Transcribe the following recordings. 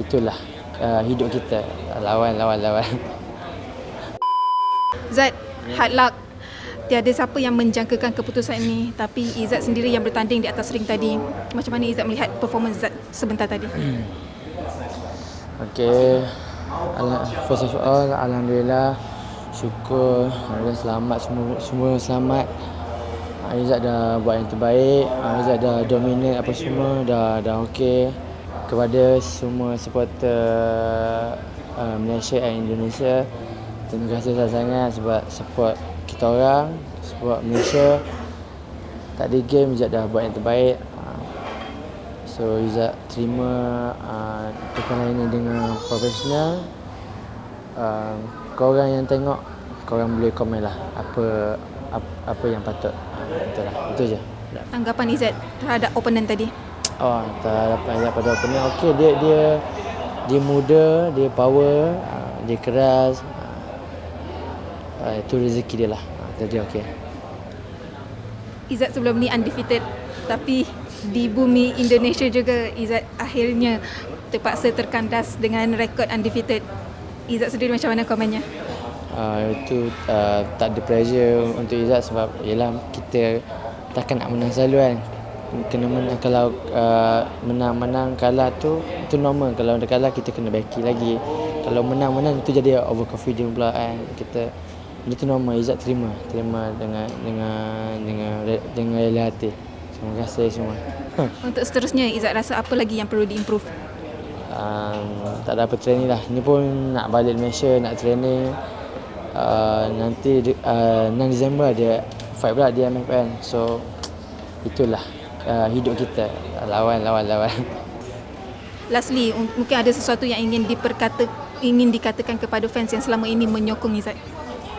itulah uh, hidup kita lawan lawan lawan Zat, hard luck. Tiada siapa yang menjangkakan keputusan ini tapi Izzat sendiri yang bertanding di atas ring tadi. Macam mana Izzat melihat performance Zat sebentar tadi? Okay. Al- First of all, Alhamdulillah. Syukur. Alhamdulillah selamat semua, semua selamat. Ah, Izzat dah buat yang terbaik. Ah, Izzat dah dominate apa semua. Dah dah okey. Kepada semua supporter uh, Malaysia dan Indonesia. Terima kasih sangat-sangat sebab support kita orang. Support Malaysia. Tak ada game, Izzat dah buat yang terbaik. Ah, So Izzat terima uh, perkara ini dengan profesional. Uh, korang yang tengok, korang boleh komen lah apa apa, apa yang patut. Uh, itulah, itu je. Tanggapan Izzat terhadap opponent tadi? Oh, tak dapat Izzat pada opening. Okey, dia dia dia muda, dia power, uh, dia keras. Uh, uh, itu rezeki dia lah. Uh, jadi okey. Izzat sebelum ni undefeated tapi di bumi Indonesia juga Izzat akhirnya terpaksa terkandas dengan rekod undefeated. Izzat sendiri macam mana komennya? Uh, itu uh, tak ada pressure untuk Izzat sebab yelah kita takkan nak menang selalu kan kena menang kalau uh, menang-menang kalah tu itu normal kalau ada kalah kita kena backi lagi kalau menang-menang itu jadi overconfident pula kan kita benda tu normal Izzat terima terima dengan dengan dengan dengan rela hati terima kasih semua Untuk seterusnya Izzat rasa apa lagi yang perlu diimprove? um, tak ada apa training lah. Ni pun nak balik Malaysia, nak training. Uh, nanti uh, 6 Disember ada fight pula di MFN. So itulah uh, hidup kita lawan lawan lawan. Lastly, un- mungkin ada sesuatu yang ingin diperkata ingin dikatakan kepada fans yang selama ini menyokong Izzat.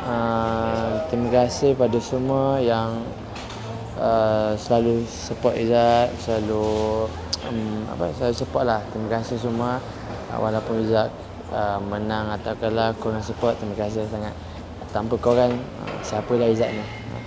Uh, terima kasih pada semua yang uh, selalu support Izzat, selalu um, apa selalu support lah. Terima kasih semua uh, walaupun Izzat uh, menang atau kalah korang support terima kasih sangat. Tanpa korang uh, siapa lah Izzat ni. Uh.